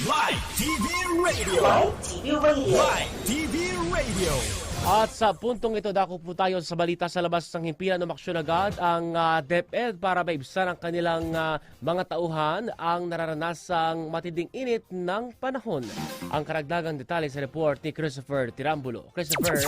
Live TV Radio. Live TV Radio. Live TV Radio. At sa puntong ito, dako po tayo sa balita sa labas ng himpilan umaksyon agad ang ah, DepEd para maibsan ang kanilang ah, mga tauhan ang nararanasang matinding init ng panahon. Ang karagdagang detalye sa report ni Christopher Tirambulo. Christopher,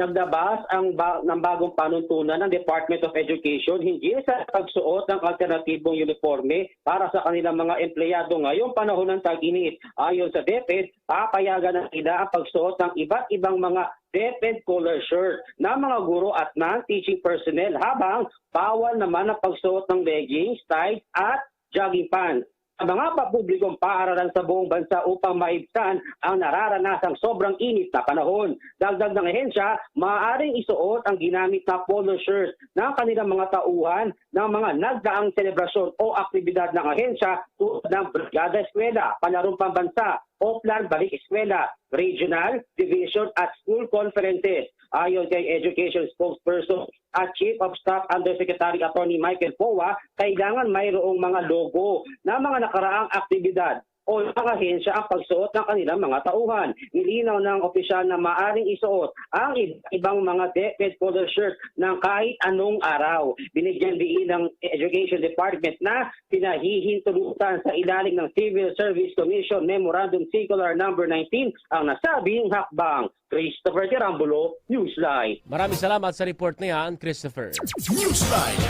Nagdabas ang ba- ng bagong panuntunan ng Department of Education hindi sa pagsuot ng alternatibong uniforme para sa kanilang mga empleyado ngayong panahon ng tag-init. Ayon sa DepEd, papayagan ng ila ang pagsuot ng iba't ibang mga DepEd color shirt ng mga guro at non-teaching personnel habang bawal naman ang pagsuot ng leggings, tights at jogging pants sa mga papublikong paaralan sa buong bansa upang maibsan ang nararanasang sobrang init na panahon. Dagdag ng ehensya, maaaring isuot ang ginamit na polo shirt ng kanilang mga tauhan ng mga nagdaang selebrasyon o aktibidad ng ahensya tulad ng Brigada Eskwela, Palarong Pambansa, Oplan Balik Eskwela, Regional, Division at School Conferences. Ayon kay Education Spokesperson at Chief of Staff Undersecretary Attorney Michael Powa, kailangan mayroong mga logo na mga nakaraang aktibidad o ng ahensya ang pagsuot ng kanilang mga tauhan. Nilinaw ng opisyal na maaring isuot ang ib- ibang mga DepEd color shirt ng kahit anong araw. Binigyan din ng Education Department na pinahihintulutan sa ilalim ng Civil Service Commission Memorandum Circular Number 19 ang nasabing hakbang. Christopher Tirambulo, Newsline. maraming salamat sa report na yan, Christopher. Newsline.